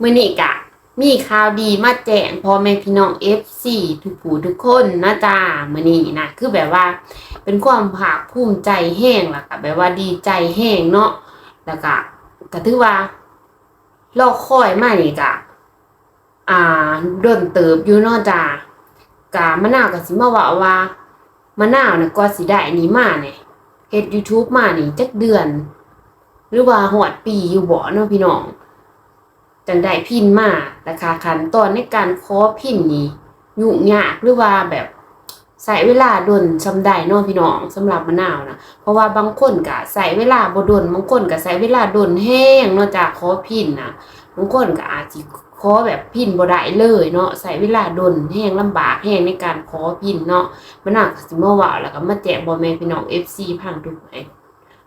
มื่อนี้กะ มีข่าวดีมาแจ้งพ่อแม่พี่น้อง FC ทุกผู้ทุกคนนะจ้ามื่อนี้นะคือแบบว่า เป็นความภาคภูมิใจแห้งล่ะก็แบบว่าดีใจแห้งเนาะแล้วก็ก็ถือว่ารอคอยมานี่กะ อ่าโดนเติบอยู่เนาะจ้ากะมะนาวก็สิมาว่าว่ามะนาวน่ะก็สิได้นนี้มาเนี่ยเฮ็ด YouTube มานี่จักเดือน หรือว่าหอดปีอยู่บ่เนาะพี่น้อง จังได้พินมาราคาขั้นตอนในการขอพินนี่ยุ่งยากหรือว่าแบบใส่เวลาดนซำใดเนาะพี่น้องสำหรับมะนาวนะเพราะว่าบางคนก็ใส่เวลาบ่ดนบางคนก็ใส่เวลาดนแห้งนาะจากขอพินนะบางคนก็อาจสิขอแบบพินบ่ได้เลยเนาะใส่เวลาดนแห้งลำบากแห้งในการขอพินเนาะมะนาวก็สิมาว้าแล้วก็มาแจกบ่แม่พี่น้อง FC พังทุกไอ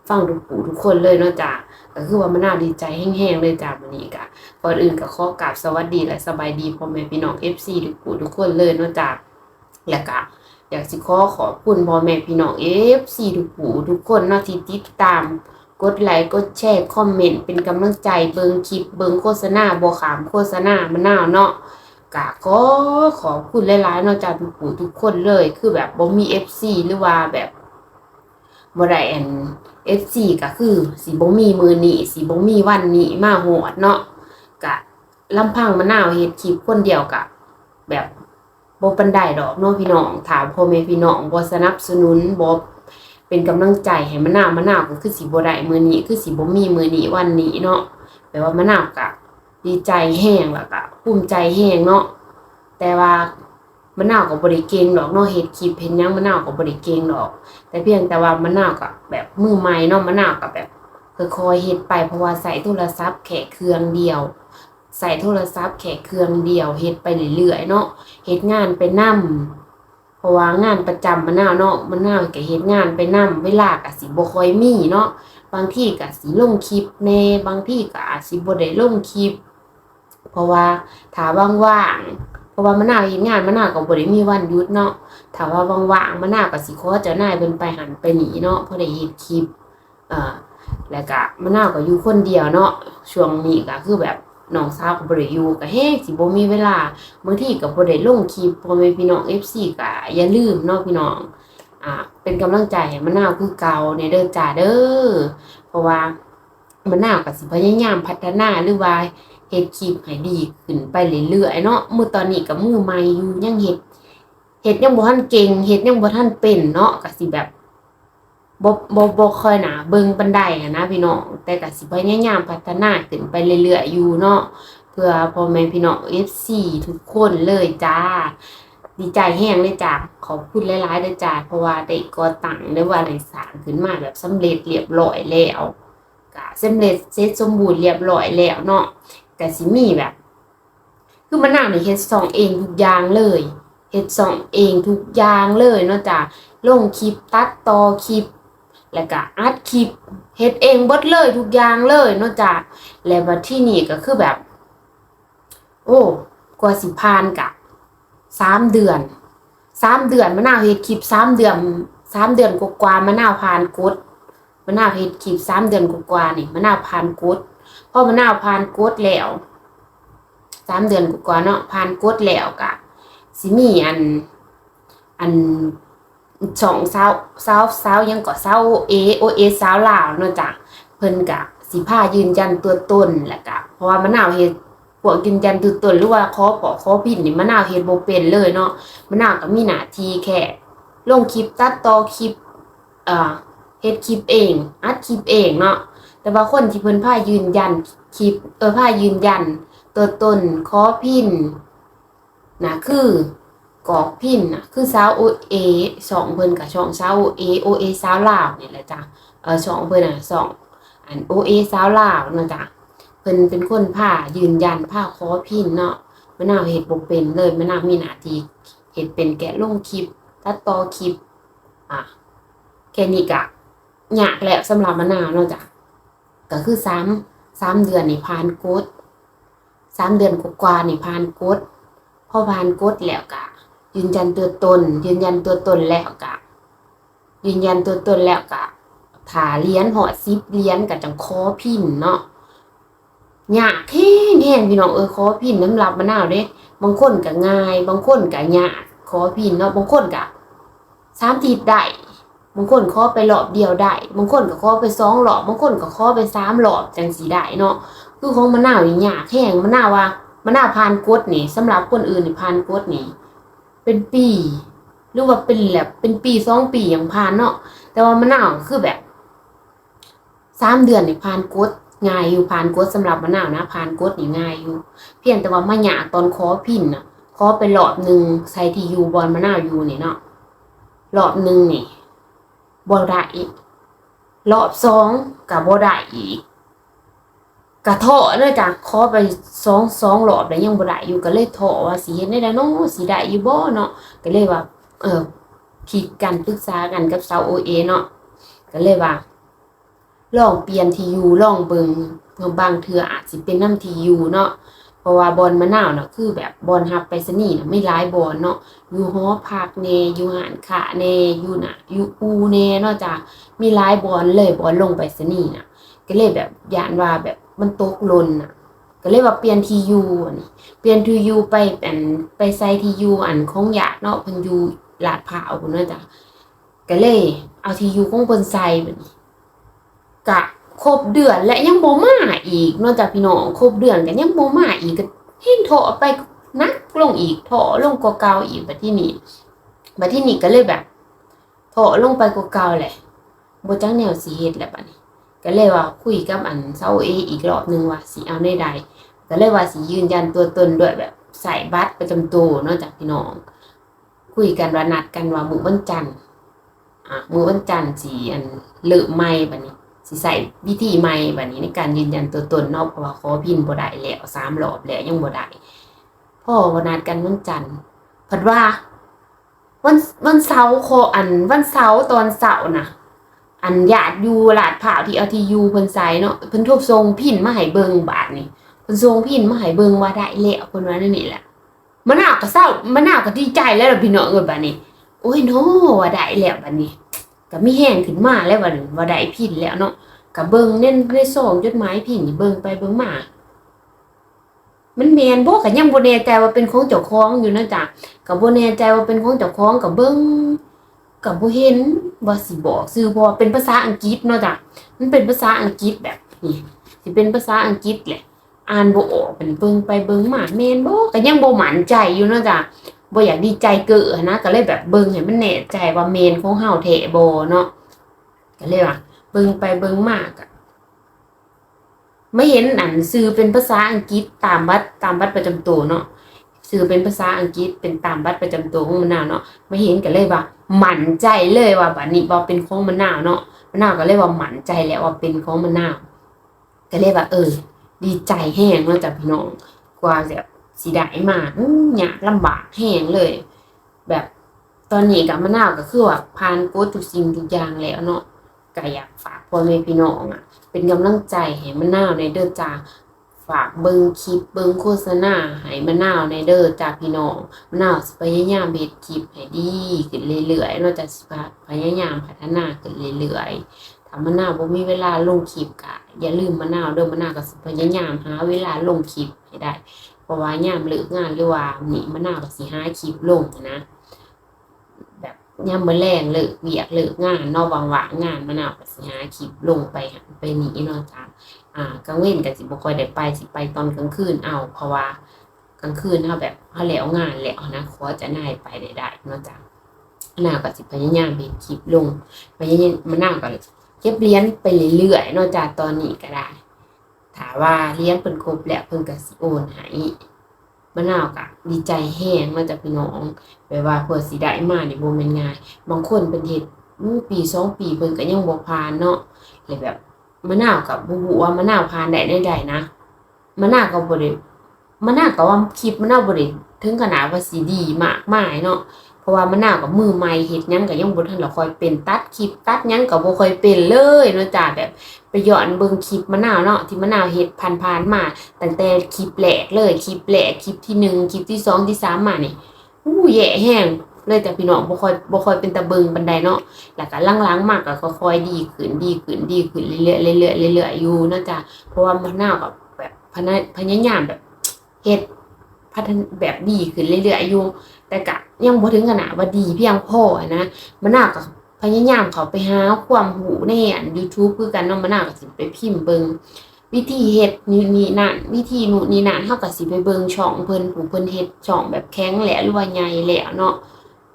ฟังทุกผู้ทุกคนเลยเนาะจ้าก็คือว่ามะนาวดีใจแห้งๆเลยจ้ามื้อนี้ก็ก่อนอื่นก็ขอกราบสวัสดีและสบายดีพ่อแม่พี่น้อง FC ทุกผู้ทุกคนเลยเนาะจ้ะแล้วก็อยากสิขอขอบคุณพ่อแม่พี่น้อง FC ทุกผู้ทุกคนเนาะที่ติดตามกดไลค์กดแชร์คอมเมนต์เป็นกำลังใจเบิงคลิปเบิงโฆษณาบ่ขามโฆษณามะนาวเนาะก็ขอขอบคุณหลายๆเนาะจ้ะทุกผู้ทุกคนเลย คือแบบบ่มี FC หรือว่าแบบ บ่ได้อัน FC ก็คือสิบ่มีมือนี้สิบ่มีวันนี้มาโหดเนาะกะลำพังมะนาวเฮ็ดคลิปคนเดียวกะ แบบบ่ปานใดดอกเนาะพี่น้องถามพ่อแม่พี่น้องบ่สนับสนุนบ่เป็นกำลังใจให้มะนาวมะนาวก็คือสิบ่ได้มือนี้คือสิบ่มีมือนี้วันนี้เนาะแปลว่ามะนาวกะดีใจแห้งแล้วก็ภูมิใจแห้งเนาะแต่ว่า มะนาวก็บ่ได้เก่งดอกเนาะเฮ็ดคลิปเฮ็ดหยังมะนาวก็บ่ได้เก่งดอก แต่เพียงแต่ว่ามะนาวก็แบบมือใหม่เนาะมะนาวก็แบบคอยเฮ็ดไปเพราะว่าใส่โทรศัพท์แค่เครื่องเดียว ใส่โทรศัพท์แค่เครื่องเดียวเฮ็ดไปเรื่อยๆเนาะเฮ็ดงานไปนํเพราะว่างานประจำมะนาวเนาะมะนาวก็เฮ็ดงานไปนํเวลาก็สิบคอยมีเนาะบางที่ก็สิลงคลิปแน่บางที่ก็อาจสิบ่ได้ลงคลิป เพราะว่าถ้าว่างๆ เพราะว่ามะนาวเฮ็ดงานมะนาวก็บ่ได้มีวันหยุดเนาะถ้าว่าว่างๆมะนาวก็สิขอเจ้านายเพิ่นไปหันไปหนีเนาะเพราะได้เฮ็ดคลิปอ่าแล้วก็มะนาวก็อยู่คนเดียวเนาะช่วงนี้ก็คือแบบน้องสาวก็บ่ได้อยู่ก็เฮ้สิบ่มีเวลาบางทีก็บ่ได้ลงคลิปพ่อแม่พี่น้อง FC ก็อย่าลืมเนาะพี่น้องอ่าเป็นกำลังใจให้มะนาวคือเก่าในเด้อจ้าเด้อเพราะว่ามะนาวก็สิพยายามพัฒนาหรือว่า เฮ็ดคลิปให้ดีขึ้นไปเรื่อยๆเนาะมือตอนนี้ก็มือใหม่อยู่ยังเฮ็ดเฮ็ดยังบ่ทันเก่งเฮ็ดยังบ่ทันเป็นเนาะก็สิแบบบ่บ่บ่ค่อยหนาเบิ่งปานใดอะนะพี่น้องแต่ก็สิพยายามพัฒนาขึ้นไปเรื่อยๆอยู่เนาะเพื่อพ่อแม่พี่น้อง FC ทุกคนเลยจ้า ดีใจแฮงเลยจ้าขอบคุณหลายๆเด้อจ้าเพราะว่าได้ก่อตั้งได้ว่าได้สร้างขึ้นมาแบบสำเร็จเรียบร้อยแล้วก็สำเร็จเสร็จสมบูรณ์เรียบร้อยแล้วเนาะ ก็สิมีแบบ คือมันน่านี่เฮ็ดสองเองทุกอย่างเลยเฮ็ดสองเองทุกอย่างเลยเนาะจ้าลงคลิปตัดต่อคลิป แล้วก็อัดคลิปเฮ็ดเองเบิดเลยทุกอย่างเลยเนาะจ้ะแล้วบัดที่นี่ก็คือแบบ โอ้กว่าสิผ่านกะสามเดือนสามเดือนมะนาวเฮ็ดคลิปสามเดือนสามเดือนกว่าๆมะนาวผ่านกฎมะนาวเฮ็ดคลิปสามเดือนกว่าๆนี่มะนาวผ่านกฎ พอมะนาวผ่านกฎแล้วสามเดือนกว่าเนาะผ่านกฎแล้วกะสิมีอันอันสองสาวสาวสาวยังก็สาวเอโอเอสาวลาวเนาะจ้ะเพิ่นกะสิพายืนยันตัวตนแหละกะเพราะว่ามะนาวเฮ็ดพวกยืนยันตัวตนหรือว่าขอขอขอพินนี่มะนาวเฮ็ดบ่เป็นเลยเนาะมะนาวก็มีหน้าที่แค่ลงคลิปตัดต่อคลิปเอ่อเฮ็ดคลิปเอง อัดคลิปเองเนาะ แต่ว่าคนที่เพิ่นพายืนยันคลิปเออพายืนยัน ตัวตนขอพินนะคือกอกพินนะคือสาวโอเอสองเพิ่นกับช่องสาวโอเอโอเอสาวลาวเนี่ยแหละจ้ะเออสองเพิ่นน่ะสองอันโอเอสาวลาวเนาะจ้ะเพิ่นเป็นคนผ้ายืนยันผ้าคอพินเนาะมะนาวเฮ็ดบ่เป็นเลยมะนาวมีหน้าที่เฮ็ดเป็นแกะลงคลิปตัดต่อคลิปอะแค่นี้ก็ยากแล้วสำหรับมะนาวเนาะจ้ะ ก็คือสามสามเดือนนี่ผ่านกฎสามเดือนกว่าๆนี่ผ่านกฎพอผ่านกฎแล้วกะยืนยันตัวตน ยืนยันตัวตนแล้วกะยืนยันตัวตนแล้วกะถาเลี้ยนหอซิปเลี้ยนกับจังคอพินเนาะยากแห้งแห้งพี่น้องเออขอพินน้ำรับมะนาวเด้บางคนก็ง่าย บางคนก็ยากขอพินเนาะบางคนก็สามทีได้ บางคนขอไปรอบเดียวได้บางคนก็ขอไปสองรอบบางคนก็ขอไปสามรอบจังสีได้เนาะคือของมะนาวนี่ยากแห้งมะนาวว่ามะนาวผ่านกฎนี่สำหรับคนอื่นนี่ผ่านกฎนี่ เป็นปี หรือว่าเป็นแบบเป็นปีสองปีอย่างผ่านเนาะแต่ว่ามะนาวคือแบบสามเดือนนี่ผ่านกฎง่ายอยู่ผ่านกฎสำหรับมะนาวนะผ่านกฎนี่ง่ายอยู่ เพียงแต่ว่ามาหยาตอนคอพินน่ะคอไปหลอดหนึ่งใส่ที่อยูบอลมะนาวอยู่นี่เนาะหลอดหนึ่งนี่ บอลได้อีกรอบสองกับบอได้อีกกะท่อเนื่องจากคอไปสองสองหลอดแล้วยังบ่ได้อยู่ก็เลยท่อว่าสีเห็นได้แล้วเนาะสีได้อยู่บ่เนาะก็เลยว่า เออคิดกันปรึกษากันกับสาวโอเอเนาะก็เลยว่าลองเปลี่ยนทียูลองเบิงเพื่อบางเทืออาจสิเป็นน้ำทียูเนาะ เพราะว่าบอลมะนาวเนาะคือแบบบอลฮับไปสนีย์น่ะไม่ร้ายบอลเนาะอยู่หอพักเนอยู่หานขาเนอยู่น่ะอยู่อูเนเนาะจ้ะมีร้ายบอลเลยบอลลงไปสนีย์น่ะก็เลยแบบยานว่าแบบมันตกหล่นน่ะ ก็เลยว่าเปลี่ยนทียูอันนี้เปลี่ยนทียูไปอันไปใส่ทียูอันของหยาดเนาะเพิ่นอยู่ลาดพร้าวพุ่นเนาะจ้ะก็เลยเอาทียูของเพิ่นใส่บัดนี้กะ ครบเดือนและยังโบมาอีกนอกจากพี่น้องครบเดือนกันยังโบมาอีกก็เห็นโถไปนักลงอีกโถลงกว่าเก่าอีกบัดที่นี่บัดที่นี่ก็เลยแบบโถลงไปกว่าเก่าแหละบ่จักแนวสิเฮ็ดแล้วบัดนี้ ก็เลยว่าคุยกับอันเซาเออีกรอบหนึงว่าสิเอาในใดก็เลยว่าสิยืนยันตัวตนด้วยแบบใส่บัตรประจำตัวนอกจากพี่น้อง คุยกันว่านัดกันว่ามือวันจันทร์อะมือวันจันทร์สิอันเลิกใหม่บัดนี้ สิใส่วิธีใหม่แบบนี้ในการยืนยันตัวตนเนาะเพราะว่าขอพินบ่ได้แล้วสามรอบแล้วยังบ่ได้พ่อวันนัดกันวันจันทร์พิ่นว่า วันวันเสาร์ขออันวันเสาร์ตอนเสาร์นะอันญาติอยู่ลาดพร้าที่เอาที่อยู่เพิ่นใส่เนาะเพิ่นทบทรงพินมาให้เบิ่งบาทนี่เพิ่นทรงพินมาให้เบิ่งว่าได้แล้วเพิ่นว่านั่นนี่แหละมะนาวก็เศร้ามะนาวก็ดีใจแล้วพี่น้องเอ้ยบัดนี้โอ้ยโนว่าได้แล้วบัดนี้ ก็มีแห้งขึ้นมาแล้วว่าว่าได้พินแล้วเนาะก็เบิ่งเน้นในซองจดหมายพินนี่เบิ่งไปเบิ่งมามันแม่นบ่ก็ยังบ่แน่ใจว่าเป็นของเจ้าของอยู่นะจ๊ะก็บ่แน่ใจว่าเป็นของเจ้าของก็เบิ่งก็บ่เห็นว่าสิบอกชื่อบ่เป็นภาษาอังกฤษเนาะจ้ะมันเป็นภาษาอังกฤษแบบนี่สิเป็นภาษาอังกฤษแหละอ่านบ่ออกเป็นเบิ่งไปเบิ่งมาแม่นบ่ก็ยังบ่มั่นใจอยู่เนาะจ้ะ บ่อยากดีใจเกินนะก็เลยแบบเบิ่งให้มันแน่ใจว่าแม่นของเฮาแท้บ่เนาะก็เลยว่าเบิ่งไปเบิ่งมากอะไม่เห็นอันซื้อเป็นภาษาอังกฤษตามบัตรตามบัตรประจำตัวเนาะซื้อเป็นภาษาอังกฤษเป็นตามบัตรประจำตัวของมะนาวเนาะไม่เห็นก็เลยว่าหมั่นใจเลยว่าบัดนี้บ่เป็นของมะนาวเนาะมะนาวก็เลยว่าหมั่นใจแล้วว่าเป็นของมะนาวก็เลยว่าเออ ดีใจแห้งเนาะจากพี่น้องกว่าแบบ สิได้มาอื้อยากลำบากแห้งเลย แบบตอนนี้กับมะนาวก็คือว่าผ่านกฎทุกสิ่งทุกอย่างแล้วเนาะก็อยากฝากพ่อแม่พี่น้องอะ เป็นกำลังใจให้มะนาวในเด้อจ้าฝากเบิ่งคลิปเบิ่งโฆษณาให้มะนาวในเด้อจ้าพี่น้องมะนาวสิพยายามเฮ็ดคลิปให้ดีขึ้นเรื่อยๆเนาจะสิพยายามพัฒนาขึ้นเรื่อยๆถ้ามะนาวบ่มีเวลาลงคลิปก็อย่าลืมมะนาวเด้อมะนาวก็สิพยายามหาเวลาลงคลิปให้ได้ ราะว่ายามเลิกงานหรือว่านี่มะนาวก็สิหาคลิปลงนะ แบบยามมื้อแรงเลิกเวียกเลิกงานเนาะว่างๆงานมะนาวก็สิหาคลิปลงไปไปนี่เนาะจ้าอ่ากลางเว้นก็สิบ่ค่อยได้ไปสิไปตอนกลางคืนเอาเพราะว่ากลางคืนเฮาแบบเฮาแล้วงานแล้วนะขอจะนายไปได้ได้เนาะจ้ามะนาวก็สิพยายามเฮ็ดคลิปลงพยายามมะนาวก็เก็บเหรียญไปเรื่อยๆเนาะจ้าตอนนี้ก็ได้ ถ้าว่าเลี้ยงเพิ่นครบแล้วเพิ่นก็สิโอนให้มะนาวก็ดีใจแห้งเนาะจ้ะพี่น้องแปลว่าเพื่อสิได้มานี่บ่แม่นง่าย บางคนเป็นเฮ็ดปีสองปีเพิ่นก็ยังบ่ผ่านเนาะเลยแบบมะนาวกับบ่ฮู้ว่ามะนาวผ่านได้ได้นะมะนาวก็บ่ได้ มะนาวก็ว่าคลิปมะนาวบ่ได้ถึงขนาดว่าสิดีมากมายเนาะเพราะว่ามะนาวกับมือใหม่เฮ็ดยังก็ยังบ่ทันละค่อยเป็นตัดคลิปตัดยังก็บ่คอยเป็นเลยเนาะจ้ะแบบไปย้อนเบิ่งคลิปมะนาวเนาะที่มะนาวเฮ็ดผ่านๆมาตั้งแต่คลิปแรกเลยคลิปแรกคลิปที่หนึ่งคลิปที่สองที่สามมานี่อู้แย่แห้งเลยแต่พี่น้องบ่คอยบ่คอยเป็นตะเบิงปานใดเนาะแล้วก็ลังๆมากก็ค่อยๆดีขึ้นดีขึ้นดีขึ้นเรื่อยๆเรื่อยๆเรื่อยๆอยู่เนาะจ้ะเพราะว่ามะนาวก็แบบพนพยายามแบบ เฮ็ดพัฒนแบบดีขึ้นเรื่อยๆอยู่แต่กะยังบ่ถึงขนาดว่าดีเพียงพอนะมะนาวก็พยายามเขาไปหาความรู้ในอัน YouTube คือกันเนาะมะนาวก็สิไปพิมพ์เบิ่งวิธีเฮ็ดนี่นี่นั่นวิธีนู่นนี่นั่นเฮาก็สิไปเบิ่งช่องเพิ่นผู้เพิ่นเฮ็ดช่องแบบแข็งแหละหรือว่าใหญ่แหละเนาะ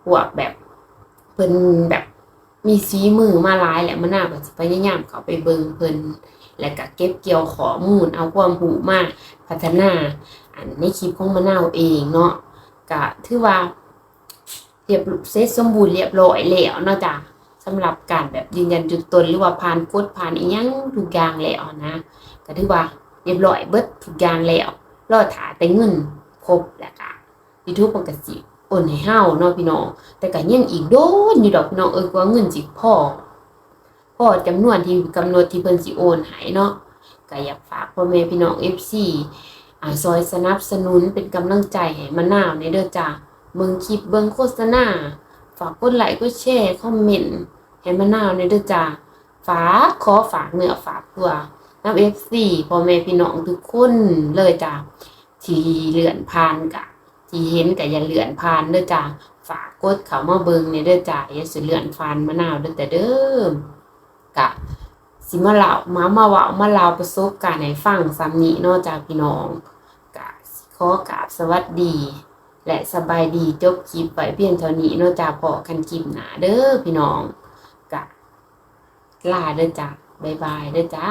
พวกแบบเพิ่นแบบมีฝีมือมาหลายแหละมะนาวก็สิพยายามเข้าไปเบิ่งเพิ่นและก็เก็บเกี่ยวข้อมูลเอาความรู้มาพัฒนา อันในคลิปของมะนาวเองเนาะก็ถือว่าเรียบเสร็จสมบูรณ์เรียบร้อยแล้วเนาะจ้ะสำหรับการแบบยืนยันจุดตนหรือว่าผ่านกฎผ่านอีหยังทุกอย่างแล้วนะก็ถือว่าเรียบร้อยเบิดทุกอย่างแล้วรอถาแต่เงินครบแล้วก็ YouTube มันก็สิโอนให้เฮาเนาะพี่น้องแต่ก็ยังอีกโดนอยู่ดอกพี่น้องเอ้ยกว่าเงินสิพอพอจำนวนที่กำหนดที่เพิ่นสิโอนให้เนาะก็อยากฝากพ่อแม่พี่น้อง FC อ่าซอยสนับสนุนเป็นกำลังใจให้มะนาวในเด้อจ้าเบิ่งคลิปเบิ่งโฆษณาฝากกดไลค์กดแชร์คอมเมนต์ให้มะนาวในเด้อจ้าฝากขอฝากเนื้อฝากตัวน้ำ FC พ่อแม่พี่น้องทุกคนเลยจ้าที่เลื่อนผ่านกะที่เห็นก็อย่าเลื่อนผ่านเด้อจ้าฝากกดเขามาเบิ่งในเด้อจ้าอย่าสิเลื่อนผ่านมะนาวเด้อแต่เด้อกะ สิมาเล่ามามาเว่ามาเล่าประสบการณ์ให้ฟังซ้ำนี้นอกจากพี่น้องกะสิขอกราบสวัสดี และสบายดีจบคลิปไปเพียงเท่านี้นอกจากพอกันคลิปหนาเด้อพี่น้องกะลาเด้อจ้ะบ๊ายบายเด้อจ้า